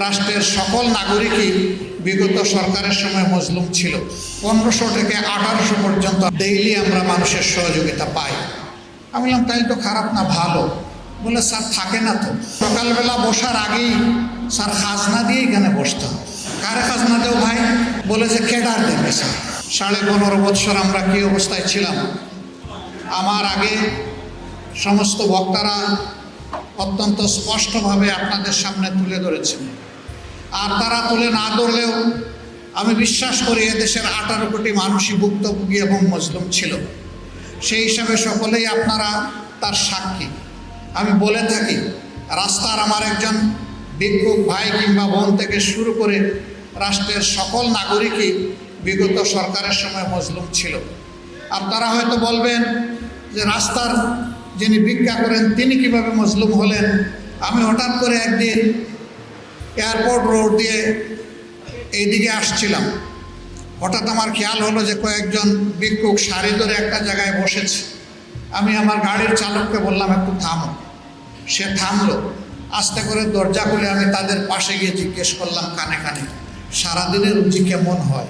রাষ্ট্রের সকল নাগরিকই বিগত সরকারের সময় মজলুম ছিল। পনেরোশো থেকে আঠারোশো পর্যন্ত ডেইলি আমরা মানুষের সহযোগিতা পাই। আমি বললাম তাই তো খারাপ না, ভালো। বলে স্যার, থাকে না তো। সকালবেলা বসার আগেই স্যার খাজনা দিয়ে এখানে বসতাম। কারে খাজনা দেও ভাই? বলে যে কেডার দেবে, স্যার। সাড়ে পনেরো বৎসর আমরা কী অবস্থায় ছিলাম? আমার আগে সমস্ত বক্তারা অত্যন্ত স্পষ্টভাবে আপনাদের সামনে তুলে ধরেছেন। আর তারা তুলে না ধরলেও আমি বিশ্বাস করি এদেশের আঠারো কোটি মানুষই ভুক্তভোগী এবং মজলুম ছিল। সেই হিসাবে সকলেই আপনারা তার সাক্ষী। আমি বলে থাকি, রাস্তার আমার একজন ভিক্ষুক ভাই কিংবা বোন থেকে শুরু করে রাষ্ট্রের সকল নাগরিকই বিগত সরকারের সময় মজলুম ছিল। আপনারা হয়তো বলবেন যে, রাস্তার যিনি ভিক্ষা করেন, তিনি কীভাবে মজলুম হলেন? আমি হঠাৎ করে একদিন এয়ারপোর্ট রোড দিয়ে এইদিকে আসছিলাম। হঠাৎ আমার খেয়াল হলো যে কয়েকজন ভিক্ষুক সারি ধরে একটা জায়গায় বসেছে। আমি আমার গাড়ির চালককে বললাম, একটু থামো। সে থামলো। আস্তে করে দরজা খুলে আমি তাদের পাশে গিয়ে জিজ্ঞেস করলাম কানে কানে, সারাদিনের রুচি কেমন হয়?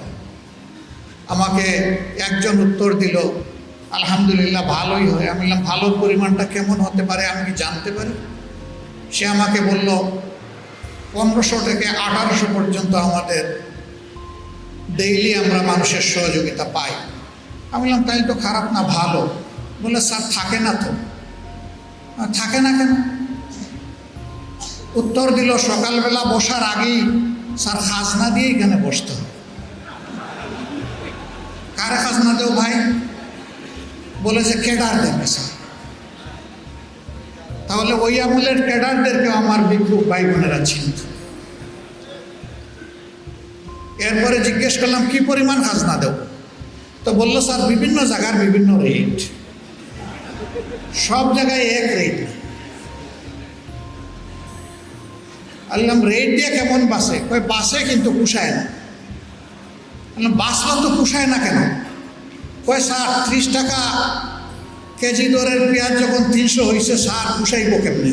আমাকে একজন উত্তর দিল, আলহামদুলিল্লাহ ভালোই হয়। আমি বললাম ভালো পরিমাণটা কেমন হতে পারে আমি কি জানতে পারি? সে আমাকে বলল পনেরোশো থেকে আঠারোশো পর্যন্ত আমাদের ডেইলি আমরা মানুষের সহযোগিতা পাই। আমি বললাম তাই তো খারাপ না ভালো। বলে স্যার থাকে না তো। "আহ, থাকে না কেন? উত্তর দিল সকালবেলা বসার আগেই স্যার খাজনা দিয়ে এখানে বসতে হবে। কারে খাজনা দেও ভাই? বলে যে কেডার দেবে স্যার। তাহলে ওই আমলের ক্যাডারদেরকেও আমার বিক্ষোভ ভাই বোনেরা চিনত এরপরে জিজ্ঞেস করলাম, কি পরিমাণ খাজনা দেব? তো বলল, স্যার, বিভিন্ন জায়গার বিভিন্ন রেট সব জায়গায় এক রেট বললাম রেট দিয়ে কেমন বাসে? কই বাসে কিন্তু পুষায় না। বাসও তো পুষায় না কেন? কই স্যার, ত্রিশ টাকা কেজি দরের পেঁয়াজ যখন তিনশো হয়েছে সার পুষাইব কেমনে?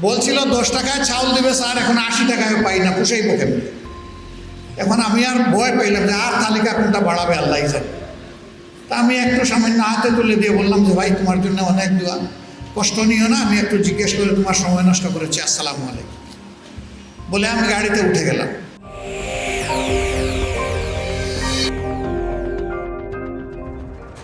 বলছিল, দশ টাকায় চাউল দেবে স্যার, এখন আশি টাকায় পাই না, পুষাইব কেমনে? এখন আমি আর ভয় পাইলাম যে আর তালিকা কোনটা বাড়াবে আল্লাহ জানে। তা আমি একটু সামান্য হাতে তুলে দিয়ে বললাম যে, ভাই, তোমার জন্য অনেক দোয়া। কষ্ট নিও না, আমি একটু জিজ্ঞেস করে তোমার সময় নষ্ট করেছি। আসসালামু আলাইকুম। বলে আমি গাড়িতে উঠে গেলাম।